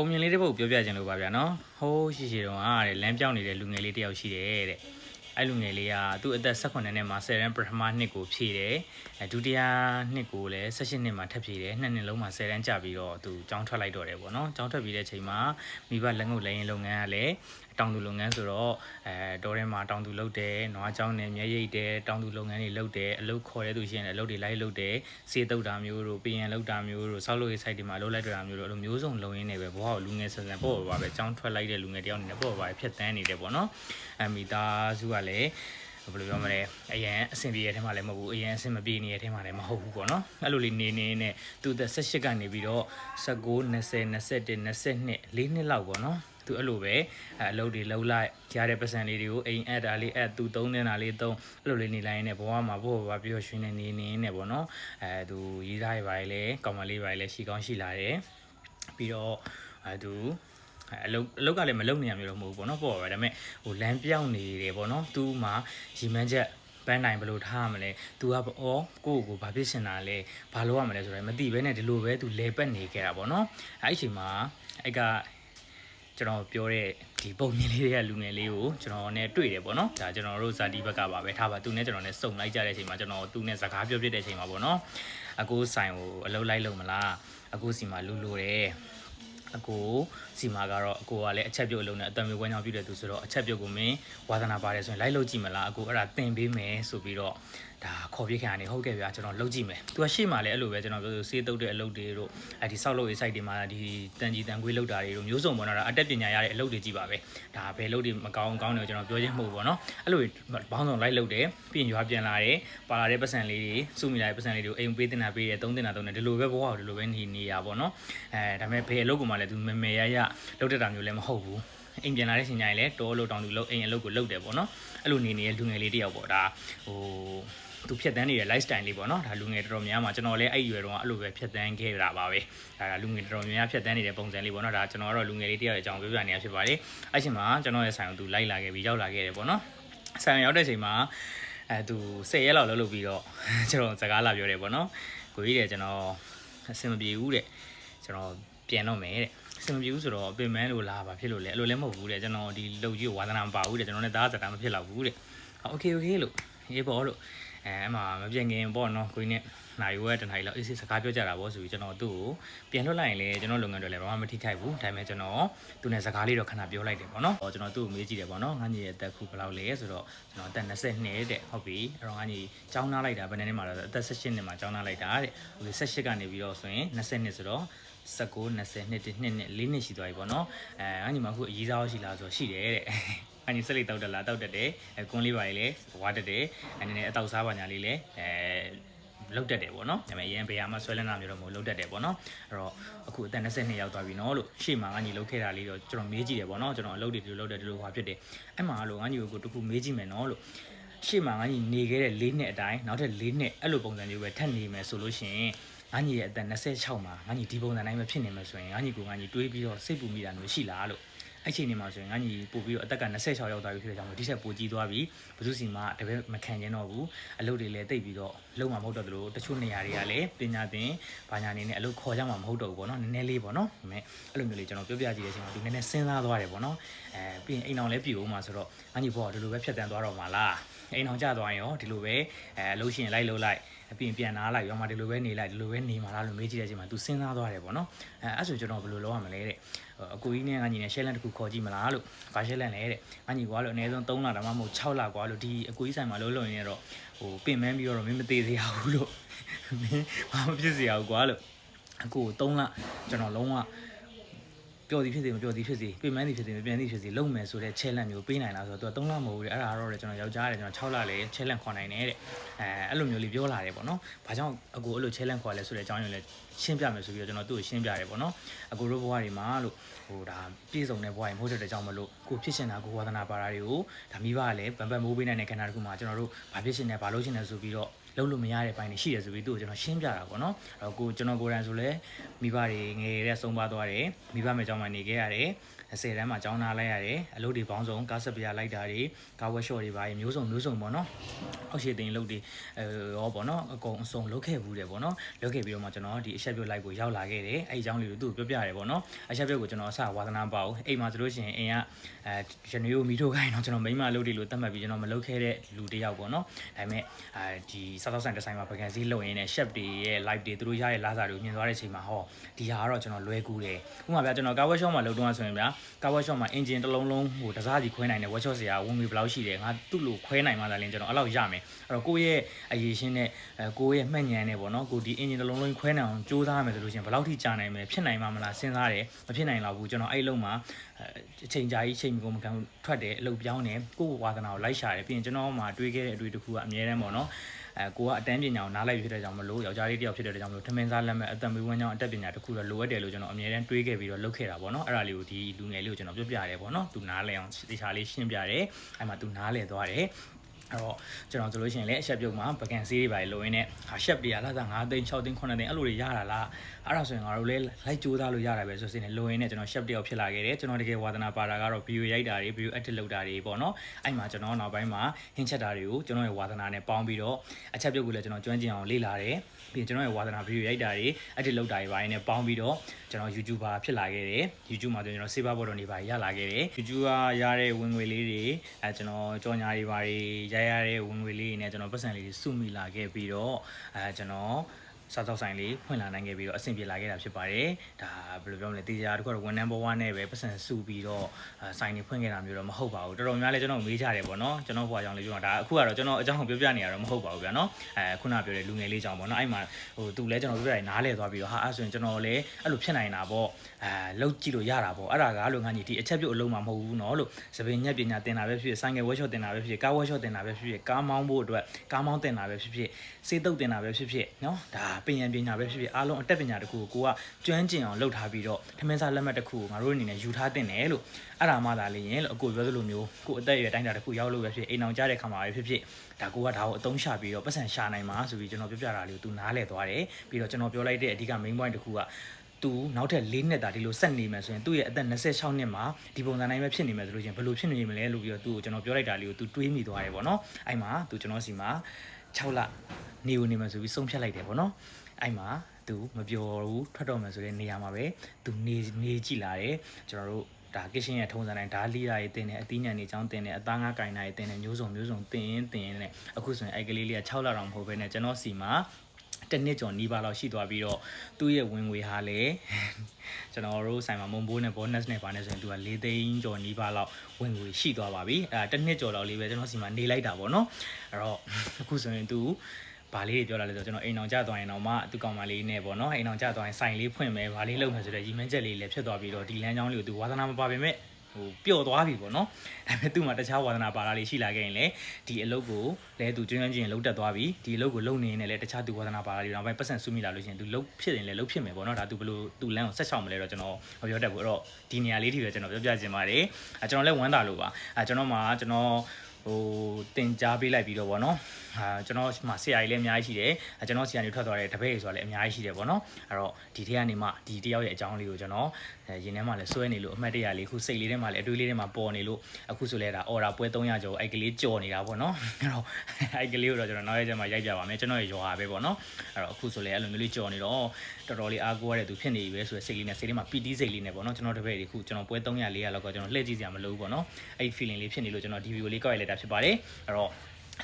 ပုံမြင်လေးတစ်ပုဒ်ပြောပြခြင်းလို့ပါဗျာနော်ဟိုးရှိရှိတော့အားတဲ့လမ်းပြောင်းနေတဲ့လူငယ်လေးတစ်ယောက်ရှိတယ်တဲ့အဲ့လူငယ်လေးကသူ့အသက်18နှစ်မှာ10ရန်ပထမနှစ်ကိုဖြည့်တယ်အဲဒုတိယနှစ်ကိုလည်း18နှစ်မှာထပ်ဖြည့်တယ်နှစ်နှစ်လုံးမှာ10ရန်ကျပြီးတော့သူကျောင်းထွက်လိုက်တော့တယ်ပေါ့နော်ကျောင်းထွက်ပြီးတဲ့အချိန်မှာမိဘလက်ငုပ်လက်ရင်လုပ်ငန်းကလည်း တောင်သူလုပ်ငန်းဆိုတော့အဲတောထဲမှာတောင်သူလုပ်တယ်နွားချောင်းနဲ့မြဲရိတ်တယ်တောင်သူလုပ်ငန်းတွေလုပ်တယ်အလုပ်ခေါ်တဲ့သူရှိရင်လည်းအလုပ်တွေလိုက်လုပ်တယ်စေးတုတ်တာမျိုးတို့ပြင်ရန်လုပ်တာမျိုးတို့ဆောက်လုပ်ရေး site တွေမှာအလုပ်လိုက်တော့တာမျိုးတို့အဲ့လိုမျိုးစုံလုပ်ရင်းနေပဲဘဝကိုလူငယ်ဆန်ဆန်ပေါ့ပါပဲចောင်းထွက်လိုက်တဲ့လူငယ်တယောက်အနေနဲ့ပေါ့ပါပဲဖြတ်တန်းနေတယ်ပေါ့နော်အမိသားစုကလည်းဘယ်လိုပြောမလဲအရင်အဆင်ပြေတဲ့ထဲမှာလည်းမဟုတ်ဘူးအရင်အဆင်မပြေနေတဲ့ထဲမှာလည်းမဟုတ်ဘူးပေါ့နော်အဲ့လိုလေးနေနေနဲ့သူသက်18ကနေပြီးတော့19 20 21 22လေးနှစ်လောက်ပေါ့နော် သူအဲ့လိုပဲအလုပ်တွေလုပ်လိုက်ရတဲ့ပတ်စံလေးတွေကိုအိမ်အပ်တာလေးအပ်သူသုံးနေတာလေးသုံးအဲ့လိုလေးနေလိုက်ရင်လည်းဘဝမှာဘဝဘာပြောရွှင်နေနေနေနေပေါ့နော်အဲသူရေးသားရပါလေကောင်မလေးပါလေရှိကောင်းရှိလာတယ်ပြီးတော့အဲသူအလုတ်အလုတ်ကလည်းမလုံနေရမျိုးတော့မဟုတ်ဘူးပေါ့နော်ပေါ့ပါပဲဒါပေမဲ့ဟိုလမ်းပြောင်းနေတယ်ပေါ့နော်သူ့မှာရီမန်းချက်ပန်းနိုင်ဘယ်လိုထားရမလဲ။ तू ကဩကိုယ့်ကိုယ်ဘာဖြစ်ရှင်တာလဲ။ဘာလုပ်ရမလဲဆိုတော့မသိဘဲနဲ့ဒီလိုပဲ तू လဲပက်နေခဲ့တာပေါ့နော်။အဲ့ဒီအချိန်မှာအဲ့က ကျွန်တော်ပြောတဲ့ဒီပုံမြင်လေးတွေကလူငယ်လေးကိုကျွန်တော်နဲ့တွေ့တယ်ပေါ့နော်။ဒါကျွန်တော်တို့ဇာတိဘက်ကပါပဲထားပါသူနဲ့ကျွန်တော်နဲ့စုံလိုက်ကြတဲ့အချိန်မှာကျွန်တော်သူနဲ့စကားပြောပြတဲ့အချိန်မှာပေါ့နော်။အကိုဆိုင်ကိုအလုပ်လိုက်လို့မလား။အကိုစီမှာလူလိုတယ်။အကိုစီမာကတော့အကိုကလည်းအချက်ပြုတ်လုံးနဲ့အတံမျိုးဝမ်းကြောင်းပြုတ်တဲ့သူဆိုတော့အချက်ပြုတ်ကိုမင်းဝါသနာပါတယ်ဆိုရင်လိုက်လို့ကြည့်မလားအကိုအဲ့ဒါသင်ပေးမယ်ဆိုပြီးတော့ ဒါခေါ်ပြခံရနေဟုတ်ကဲ့ဗျာကျွန်တော်လုပ်ကြည့်မယ်သူကရှေ့မှာလည်းအဲ့လိုပဲကျွန်တော်ပြောစေးတုပ်တဲ့အလုပ်တွေတို့အဲ့ဒီဆောက်လုပ်ရေး site တွေမှာဒီတန်ကြီးတန်ခွေးလုပ်တာတွေတို့မျိုးစုံပေါ်တော့အတက်ပညာရတဲ့အလုပ်တွေကြီးပါပဲဒါဘယ်လုပ်တွေမကောင်းကောင်းတယ်ကျွန်တော်ပြောချင်းမဟုတ်ဘူးပေါ့နော်အဲ့လိုဘောင်းဆောင်လိုက်လုပ်တယ်ပြီးရင်ရွာပြန်လာတယ်ပါလာတဲ့ပတ်စံလေးတွေစုမိလာတဲ့ပတ်စံလေးတွေကိုအိမ်ပေးတင်တာပေးတယ်သုံးတင်တာသုံးတယ်ဒီလိုပဲဘဝကိုဒီလိုပဲနေနေရပါတော့အဲဒါပေမဲ့ဘယ်အလုပ်ကမှလည်းသူမမေရရလုပ်တတ်တာမျိုးလည်းမဟုတ်ဘူးအိမ်ပြန်လာတဲ့ချိန်ကျရင်လည်းတောလို့တောင်သူလို့အိမ်အလုပ်ကိုလုပ်တယ်ပေါ့နော်အဲ့လိုနေနေတဲ့လူငယ်လေးတယောက်ပေါ့ဒါဟို သူဖြတ်တန်းနေတဲ့ lifestyle လေးပေါ့နော်ဒါလူငယ်တော်တော်များများကျွန်တော်လည်းအဲ့ဒီရွယ်တုန်းကအဲ့လိုပဲဖြတ်တန်းခဲ့တာပါပဲဒါလူငယ်တော်တော်များများဖြတ်တန်းနေတဲ့ပုံစံလေးပေါ့နော်ဒါကျွန်တော်ကတော့လူငယ်လေးတယောက်ရဲ့အကြောင်းပြောပြနေတာဖြစ်ပါတယ်အဲ့ချိန်မှာကျွန်တော်ရဲ့ဆိုင်ကိုသူလိုက်လာခဲ့ပြီးရောက်လာခဲ့တယ်ပေါ့နော်ဆိုင်ရောက်တဲ့ချိန်မှာအဲသူ10ရက်လောက်လှုပ်လုပ်ပြီးတော့ကျွန်တော်စကားလာပြောတယ်ပေါ့နော်ကိုကြီးတယ်ကျွန်တော်အဆင်မပြေဘူးတဲ့ကျွန်တော်ပြန်တော့မယ်တဲ့ အဆင်မပြေဘူးဆိုတော့ပင်မန်းလို့လာပါဖြစ်လို့လေအဲ့လိုလည်းမဟုတ်ဘူးတဲ့ကျွန်တော်ဒီလုံကြီးကိုဝါသနာမပါဘူးတဲ့ကျွန်တော်လည်းသားစတာမဖြစ်တော့ဘူးတဲ့โอเคโอเคလို့ရေးပေါ့လို့ အဲအမှမပြင်ခင်ပေါ့နော်ကိုကြီးနဲ့နိုင်ရွယ်တနိုင်လောက်အေးစစ်စကားပြောကြတာပေါ့ဆိုပြီးကျွန်တော်သူ့ကိုပြန်လွှတ်လိုက်ရင်လည်းကျွန်တော်လုပ်ငန်းတွေလည်းဘာမှမထိခိုက်ဘူးဒါပေမဲ့ကျွန်တော်သူနဲ့စကားလေးတော့ခဏပြောလိုက်တယ်ပေါ့နော်ဟောကျွန်တော်သူ့ကိုမေးကြည့်တယ်ပေါ့နော်ငါညီရဲ့အသက်ခုဘယ်လောက်လဲဆိုတော့ကျွန်တော်အသက်22တဲ့ဟုတ်ပြီအဲ့တော့ငါညီចောင်းနားလိုက်တာဘယ်နှစ်နှစ်မှာလဲအသက်18နှစ်မှာចောင်းနားလိုက်တာတဲ့ဟို18ကနေပြီးတော့ဆိုရင်20နှစ်ဆိုတော့19 20နှစ်တနှစ်နှစ်၄နှစ်ရှိသွားပြီပေါ့နော်အဲငါညီမအခုအရေးစားရှိလားဆိုတော့ရှိတယ်တဲ့ အညီစလိတောက်တက်လာတောက်တက်တယ်အဲကွန်းလေးပါလေလေဝါတက်တယ်အနေနဲ့အတောက်စားပါညာလေးလေအဲလောက်တက်တယ်ပေါ့နော်ဒါပေမဲ့ရန်ဘေးမှာဆွဲလန်းတာမျိုးတော့မဟုတ်လောက်တက်တယ်ပေါ့နော်အဲ့တော့အခုအသက်22ရောက်သွားပြီနော်လို့ရှေ့မှာငါညီလောက်ခဲ့တာလေးတော့ကျွန်တော်မေးကြည့်တယ်ပေါ့နော်ကျွန်တော်အလုပ်တွေဒီလိုလုပ်တယ်ဒီလိုဟာဖြစ်တယ်အဲ့မှာလို့ငါညီကိုတခုမေးကြည့်မယ်နော်လို့ရှေ့မှာငါညီနေခဲ့တဲ့၄နှစ်အတိုင်းနောက်ထပ်၄နှစ်အဲ့လိုပုံစံမျိုးပဲထပ်နေမယ်ဆိုလို့ရှိရင်ငါညီရဲ့အသက်26မှာငါညီဒီပုံစံတိုင်းပဲဖြစ်နေမှာဆိုရင်ငါညီကိုငါညီတွေးပြီးတော့စိတ်ပူမိတာမျိုးရှိလားလို့ အဲ့ချိန်နေမှာဆိုရင်ငါညီပို့ပြီးတော့အသက်က26ရောက်သွားပြီဖြစ်တဲ့ကြောင့်ဒီချက်ပိုကြီးသွားပြီဘသူစီမှာတပည့်မခံကျင်တော့ဘူးအလုပ်တွေလည်းတိတ်ပြီးတော့လုံးမှာမဟုတ်တော့သလိုတချို့နေရာတွေကလည်းပညာသင်ဘာညာနေနဲ့အလုပ်ခေါ်ကြမှာမဟုတ်တော့ဘူးပေါ့နော်နည်းနည်းလေးပေါ့နော်ဒါပေမဲ့အဲ့လိုမျိုးလေးကျွန်တော်ပြောပြကြည့်တဲ့အချိန်မှာသူနည်းနည်းစဉ်းစားသွားတယ်ပေါ့နော်အဲပြီးရင်အိမ်အောင်လည်းပြည့်ဦးမှာဆိုတော့ငါညီဘောကဒီလိုပဲဖြတ်တန်းသွားတော့မှာလားအိမ်အောင်ကြသွားရင်ရောဒီလိုပဲအဲအလုပ်ရှင်လိုက်လို့လိုက်အပြင်ပြန်လာလိုက်ရောမဒီလိုပဲနေလိုက်ဒီလိုပဲနေမှာလားလို့မေးကြည့်တဲ့အချိန်မှာ तू စဉ်းစားသွားတယ်ပေါ့နော်အဲအဲ့ဆိုကျွန်တော်ဘယ်လိုလုပ်ရမလဲတဲ့ အကိုကြီးနဲ့ငါညီနဲ့ share land တစ်ခုခေါ်ကြည့်မလားလို့ဘာ share land လဲတဲ့ငါညီကွာလို့အနည်းဆုံး3လဒါမှမဟုတ်6လကွာလို့ဒီအကိုကြီးဆိုင်မှာလုံးလုံးရင်းတော့ဟိုပင်မန်းပြီးတော့မင်းမသေးစေရဘူးလို့မင်းဘာမဖြစ်စေရဘူးကွာလို့အကို3လကျွန်တော်လုံးဝ ပျော်သည်ဖြစ်စေမပျော်သည်ဖြစ်စေပြင်မန်းသည်ဖြစ်စေမပြင်သည်ဖြစ်စေလုံးမယ်ဆိုတဲ့ challenge မျိုးပေးနိုင်လားဆိုတော့သူက3လမဟုတ်ဘူးတဲ့အဲ့ဒါတော့ကျွန်တော်ယောက်ျားတယ်ကျွန်တော်6လလေ challenge ခေါ်နိုင်တယ်တဲ့အဲအဲ့လိုမျိုးလေးပြောလာတယ်ပေါ့နော်ဘာကြောင့်အကိုအဲ့လို challenge ခေါ်လဲဆိုတဲ့အကြောင်းရင်းလည်းရှင်းပြမယ်ဆိုပြီးတော့ကျွန်တော်သူ့ကိုရှင်းပြတယ်ပေါ့နော်အကိုတို့ဘဝတွေမှာလို့ဟိုဒါပြည်စုံတဲ့ဘဝတွေမဟုတ်တဲ့ကြောင့်မလို့ကိုဖြစ်ရှင်တာကိုဝါသနာပါတာတွေကိုဒါမိဘကလည်းဗန်ပန်မိုးပေးနိုင်တဲ့ခန္ဓာတစ်ခုမှာကျွန်တော်တို့ဘာဖြစ်ရှင်လဲဘာလုပ်ရှင်လဲဆိုပြီးတော့ လုံးလို့မရတဲ့ဘိုင်းတွေရှိတယ်ဆိုပြီးသူ့ကိုကျွန်တော်ရှင်းပြတာပေါ့နော်အဲ့တော့ကိုကျွန်တော်ကိုယ်တိုင်ဆိုလဲမိဘတွေငယ်တဲ့ဆုံးပါသွားတယ်မိဘမဲ့ကြောင်းမှနေခဲ့ရတယ် အစယ်တန်းမှာကြောင်းနာလိုက်ရတယ်အလုပ်တွေပေါင်းစုံကားဆက်ပြလိုက်တာတွေကားဝက်ရှော့တွေပါမျိုးစုံမျိုးစုံပေါ့နော်အောက်ရှိတင်လုပ်တွေအဲရောပေါ့နော်အကုန်အစုံလုပ်ခဲ့ဘူးတယ်ပေါ့နော်လုပ်ခဲ့ပြီးတော့မှကျွန်တော်ဒီအချက်ပြုတ်လိုက်ကိုရောက်လာခဲ့တယ်အဲ့ဒီအကြောင်းလေးကိုသူ့ကိုပြောပြရတယ်ပေါ့နော်အချက်ပြုတ်ကိုကျွန်တော်အစဝါသနာပါဘူးအိမ်မှာဆိုလို့ရှိရင်အိမ်ကအဲရနေကိုမီထိုးခိုင်းတော့ကျွန်တော်မိမအလုပ်တွေလို့သတ်မှတ်ပြီးကျွန်တော်မလုပ်ခဲ့တဲ့လူတစ်ယောက်ပေါ့နော်ဒါပေမဲ့အဲဒီစားသောက်ဆိုင်တစ်ဆိုင်မှာဗကန်စီလုပ်ရင်းနဲ့ chef တွေရဲ့ live တွေသူတို့ရရဲ့လာစာတွေကိုမြင်သွားတဲ့အချိန်မှာဟောဒီဟာကတော့ကျွန်တော်လွဲကူးတယ်ဥပမာဗျာကျွန်တော်ကာဝက်ရှော့မှာလုပ်တော့ဆိုရင်ဗျာကာဝက်ရှော့မှာ engine တစ်လုံးလုံးဟိုတစားစီခွဲနိုင်တဲ့ workshop ဆရာဝင်ငွေဘယ်လောက်ရှိတယ်ငါသူ့လိုခွဲနိုင်မှသာလင်းကျွန်တော်အဲ့လောက်ရမယ်အဲ့တော့ကိုယ့်ရဲ့အရေးရှင်းနဲ့အဲကိုယ့်ရဲ့မှတ်ဉာဏ်နဲ့ပေါ့နော်ကိုဒီ engine တစ်လုံးလုံးခွဲနိုင်အောင်စူးစမ်းရမယ်ဆိုလို့ရှိရင်ဘယ်လောက်ထိကြာနိုင်မလဲဖြစ်နိုင်မှာမလားစဉ်းစားတယ်မဖြစ်နိုင်တော့ဘူးကျွန်တော်အဲ့လုံးမှာအချိန်ကြာကြီးချိန်မကုန်မကန်ထွက်တယ်အလုပ်ပြောင်းတယ်ကိုယ့်ဝါသနာကိုလိုက်ရှာတယ်ပြီးရင်ကျွန်တော်မှတွေးခဲ့တဲ့အတွေ့တစ်ခုကအများတန်းပေါ့နော် အဲကိုကအတန်းပညာကိုနားလိုက်ဖြစ်တဲ့ကြောင့်မလို့ယောက်ျားလေးတယောက်ဖြစ်တဲ့ကြောင့်မလို့ထမင်းစားလက်မဲ့အသက်မွေးဝမ်းကြောင်းအတက်ပညာတစ်ခုတော့လိုအပ်တယ်လို့ကျွန်တော်အများတန်းတွေးခဲ့ပြီးတော့လုပ်ခဲ့တာပေါ့နော်အဲ့ဒါလေးကိုဒီလူငယ်လေးကိုကျွန်တော်ပြောပြရတယ်ပေါ့နော်သူနားလဲအောင်တေချာလေးရှင်းပြတယ်အဲ့မှာသူနားလဲသွားတယ် အဲ့တော့ကျွန်တော်ဆိုလို့ရှိရင်လည်းအချက်ပြုတ်မှာဗကန်ဆေးတွေပါလိုရင်းနဲ့ဟာရှက်တွေကလာစား9သိန်း6သိန်း9သိန်းအဲ့လိုတွေရတာလားအဲ့ဒါဆိုရင်ငါတို့လည်းလိုက်ကြိုးစားလို့ရတာပဲဆိုစင်းနေလိုရင်းနဲ့ကျွန်တော်ရှက်တယောက်ဖြစ်လာခဲ့တယ်ကျွန်တော်တကယ်ဝါသနာပါတာကတော့ဗီဒီယိုရိုက်တာတွေဗီဒီယိုအက်တစ်လုပ်တာတွေပေါ့နော်အဲ့မှာကျွန်တော်နောက်ပိုင်းမှာဟင်းချက်တာတွေကိုကျွန်တော်ရဲ့ဝါသနာနဲ့ပေါင်းပြီးတော့အချက်ပြုတ်ကိုလည်းကျွန်တော်ကျွမ်းကျင်အောင်လေ့လာတယ် ပြီးရင်ကျွန်တော်ရဲ့ဝါသနာဗီဒီယိုရိုက်တာတွေအက်တစ်လုပ်တာတွေပါရင်းနဲ့ပေါင်းပြီးတော့ကျွန်တော် YouTuber ဖြစ်လာခဲ့တယ် YouTube မှာကျွန်တော် Saver Bot တွေပါရလာခဲ့တယ် YouTube ကရတဲ့ဝင်ငွေလေးတွေအဲကျွန်တော်ကြော်ညာတွေပါတွေရရတဲ့ဝင်ငွေလေးတွေနဲ့ကျွန်တော်ပတ်စံလေးတွေစုမိလာခဲ့ပြီးတော့အဲကျွန်တော် စားသောက်ဆိုင်လေးဖွင့်လာနိုင်ခဲ့ပြီးတော့အဆင်ပြေလာခဲ့တာဖြစ်ပါတယ်ဒါဘယ်လိုပြောမလဲတေးကြတခုတော့ဝန်ထမ်းဘဝနဲ့ပဲပတ်စံစုပြီးတော့ဆိုင်တွေဖွင့်ခဲ့တာမျိုးတော့မဟုတ်ပါဘူးတော်တော်များများလည်းကျွန်တော်မေးကြတယ်ပေါ့နော်ကျွန်တော်ဘွားကြောင့်လည်းပြောတာဒါအခုကတော့ကျွန်တော်အကြောင်းကိုပြောပြနေရတော့မဟုတ်ပါဘူးဗျာနော်အဲခုနပြောတဲ့လူငယ်လေးကြောင့်ပေါ့နော်အဲ့မှာဟိုသူလည်းကျွန်တော်ပြောပြရင်နားလဲသွားပြီးတော့ဟာအဲ့ဆိုရင်ကျွန်တော်လည်းအဲ့လိုဖြစ်နိုင်တာပေါ့အဲလောက်ကြည့်လို့ရတာပေါ့အဲ့ဒါကလို့ငါညီဒီအချက်ပြုတ်အလုံးမှာမဟုတ်ဘူးနော်လို့စပင်းညက်ပညာတင်တာပဲဖြစ်ဖြစ်ဆိုင်ငယ်ဝက်ရှော့တင်တာပဲဖြစ်ဖြစ်ကားဝက်ရှော့တင်တာပဲဖြစ်ဖြစ်ကားမောင်းဖို့အတွက်ကားမောင်းတင်တာပဲဖြစ်ဖြစ်စေးတုပ်တင်တာပဲဖြစ်ဖြစ်နော်ဒါပညာပညာပဲဖြစ်ဖြစ်အားလုံးအတက်ပညာတစ်ခုကိုကိုကကျွမ်းကျင်အောင်လုပ်ထားပြီးတော့ထမင်းစားလက်မှတ်တစ်ခုကိုငါတို့အနေနဲ့ယူထားတင်တယ်လို့အဲ့ဒါမှသာလေရင်လို့အကိုပြောသလိုမျိုးကိုအသက်အရွယ်တိုင်းတာတစ်ခုရောက်လို့ပဲဖြစ်အိမ်အောင်ကြားတဲ့ခါမှာပဲဖြစ်ဖြစ်ဒါကိုကဒါကိုအသုံးချပြီးတော့ပတ်စံရှာနိုင်မှာဆိုပြီးကျွန်တော်ပြောပြတာလေးကိုသူနားလဲသွားတယ်ပြီးတော့ကျွန်တော်ပြောလိုက်တဲ့အဓိက main point တစ်ခုကသူနောက်ထပ်၄နှစ်တာဒီလိုဆက်နေမယ်ဆိုရင်သူ့ရဲ့အသက်26နှစ်မှာဒီပုံစံတိုင်းပဲဖြစ်နေမယ်ဆိုလို့ချင်းဘယ်လိုဖြစ်နေမလဲလို့ပြီးတော့သူ့ကိုကျွန်တော်ပြောလိုက်တာလေးကိုသူတွေးမိသွားတယ်ပေါ့နော်အဲ့မှာသူကျွန်တော်စီမှာ 6လနေဦးနေမယ်ဆိုပြီးဆုံးဖြတ်လိုက်တယ်ပေါ့နော်အဲ့မှာသူမပြောဘူးထွက်တော့မယ်ဆိုတဲ့နေရာမှာပဲသူနေနေကြည့်လာတယ်ကျွန်တော်တို့ဒါကစ်ရှင်ရဲ့ထုံးစံတိုင်းဓာလီရာရေးတင်တယ်အသီးညံနေချောင်းတင်တယ်အသားငါးကင်နာရေးတင်တယ်မျိုးစုံမျိုးစုံတင်ရင်တင်ရင်လည်းအခုဆိုရင်အဲ့ကလေးလေးက6လတောင်မဟုတ်ဘဲနဲ့ကျွန်တော်စီမှာ တစ်နှစ်ကျော်နီးပါးလောက်ရှိသွားပြီးတော့သူ့ရဲ့ဝင်ငွေဟာလည်းကျွန်တော်တို့ဆိုင်မှာမွန်ဘိုးနဲ့ bonus နဲ့ပါနေဆိုရင်သူက၄သိန်းကျော်နီးပါးလောက်ဝင်ငွေရှိသွားပါပြီအဲတစ်နှစ်ကျော်လောက်လေးပဲကျွန်တော်စီမှာနေလိုက်တာပေါ့နော်အဲ့တော့အခုဆိုရင်သူဘာလေးတွေပြောလာလဲဆိုတော့ကျွန်တော်အိမ်အောင်ကြသွားရင်တော့မှသူကောင်မလေးနဲ့ပေါ့နော်အိမ်အောင်ကြသွားရင်ဆိုင်လေးဖွင့်မယ်ဘာလေးလုပ်မယ်ဆိုတော့ရီမန်းချက်လေးလည်းဖြစ်သွားပြီးတော့ဒီလမ်းကြောင်းလေးကိုသူဝါသနာမပါပေမဲ့ ဟိုပျော့သွားပြီပေါ့နော်ဒါပေမဲ့သူ့မှာတခြားဝါသနာပါတာလေးရှိလာခဲ့ရင်လေဒီအလုပ်ကိုလဲသူကျွမ်းကျွမ်းကျင်လုံးတက်သွားပြီဒီအလုပ်ကိုလုပ်နေရင်လည်းတခြားသူဝါသနာပါတာလေးတော့ဘယ်ပတ်စံစုမိလာလို့ရှိရင်သူလုပ်ဖြစ်ရင်လည်းလုပ်ဖြစ်မယ်ပေါ့နော်ဒါသူဘလို့သူလမ်းကိုဆက်ချောင်းမလဲတော့ကျွန်တော်မပြောတတ်ဘူးအဲ့တော့ဒီနေရာလေးထိပဲကျွန်တော်ပြောပြချင်ပါတယ်အဲကျွန်တော်လည်းဝမ်းသာလို့ပါအဲကျွန်တော်မှာကျွန်တော်ဟိုတင်ကြားပေးလိုက်ပြီးတော့ဗောနော် အာကျွန်တော်မှာဆရာကြီးလည်းအများကြီးရှိတယ်အဲကျွန်တော်ဆရာကြီးထွက်သွားတဲ့တပည့်ဆိုတာလည်းအများကြီးရှိတယ်ဗောနော်အဲ့တော့ဒီထက်ကနေမှဒီတယောက်ရဲ့အကြောင်းလေးကိုကျွန်တော်ရင်ထဲမှာလည်းစွဲနေလို့အမှတ်တရလေးခုစိတ်လေးထဲမှာလည်းအတွေးလေးထဲမှာပေါ်နေလို့အခုဆိုလဲဒါအော်ဒါပွဲ300ကျော်အဲ့ကလေးကြော်နေတာဗောနော်အဲ့တော့အဲ့ကလေးကိုတော့ကျွန်တော်နောက်ရက်ကျမှရိုက်ပြပါမယ်ကျွန်တော်ရဲ့ရွာပဲဗောနော်အဲ့တော့အခုဆိုလဲအဲ့လိုမျိုးလေးကြော်နေတော့တော်တော်လေးအားကိုးရတဲ့သူဖြစ်နေပြီပဲဆိုရယ်စိတ်လေးနဲ့စိတ်လေးမှာပီတီးစိတ်လေးနဲ့ဗောနော်ကျွန်တော်တပည့်တွေခုကျွန်တော်ပွဲ300 400လောက်ကကျွန်တော်လှည့်ကြည့်စရာမလိုဘူးဗောနော်အဲ့ feeling လေးဖြစ်နေလို့ကျွန်တော်ဒီဗီဒီယိုလေးကောက်ရိုက်လိုက်တာဖြစ်ပါတယ်အဲ့တော့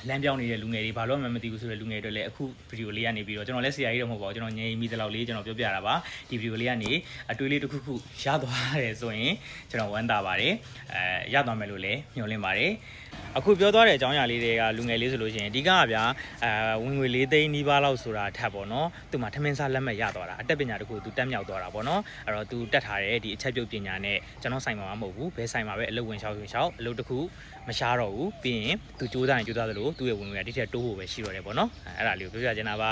လမ်းပြောင်းနေတဲ့လူငယ်တွေဘာလို့မှမသိဘူးဆိုတဲ့လူငယ်တွေလည်းအခုဗီဒီယိုလေးကနေပြီးတော့ကျွန်တော်လည်းဆရာကြီးတော့မဟုတ်ပါဘူးကျွန်တော်ငြိမ်မိသလောက်လေးကျွန်တော်ပြောပြတာပါဒီဗီဒီယိုလေးကနေအတွေးလေးတစ်ခုခုရသွားတယ်ဆိုရင်ကျွန်တော်ဝမ်းသာပါတယ်အဲရသွားမယ်လို့လည်းမျှော်လင့်ပါတယ် အခုပြောသွားတဲ့အကြောင်းအရာလေးတွေကလူငယ်လေးဆိုလို့ရှိရင်အဓိကကဗျာအဲဝင်ငွေ၄သိန်းနီးပါးလောက်ဆိုတာထပ်ပေါ့နော်သူမှထမင်းစားလက်မှတ်ရသွားတာအတက်ပညာတစ်ခုသူတက်မြောက်သွားတာပေါ့နော်အဲ့တော့သူတက်ထားတဲ့ဒီအချက်ပြုတ်ပညာနဲ့ကျွန်တော်ဆိုင်မှာမဟုတ်ဘူးဘယ်ဆိုင်မှာပဲအလုပ်ဝင်လျှောက်ဝင်လျှောက်အလုပ်တစ်ခုမရှားတော့ဘူးပြီးရင်သူစူးစမ်းရင်စူးစမ်းသလိုသူ့ရဲ့ဝင်ငွေကတိကျတိုးဖို့ပဲရှိတော့တယ်ပေါ့နော်အဲ့ဒါလေးကိုပြောပြချင်တာပါ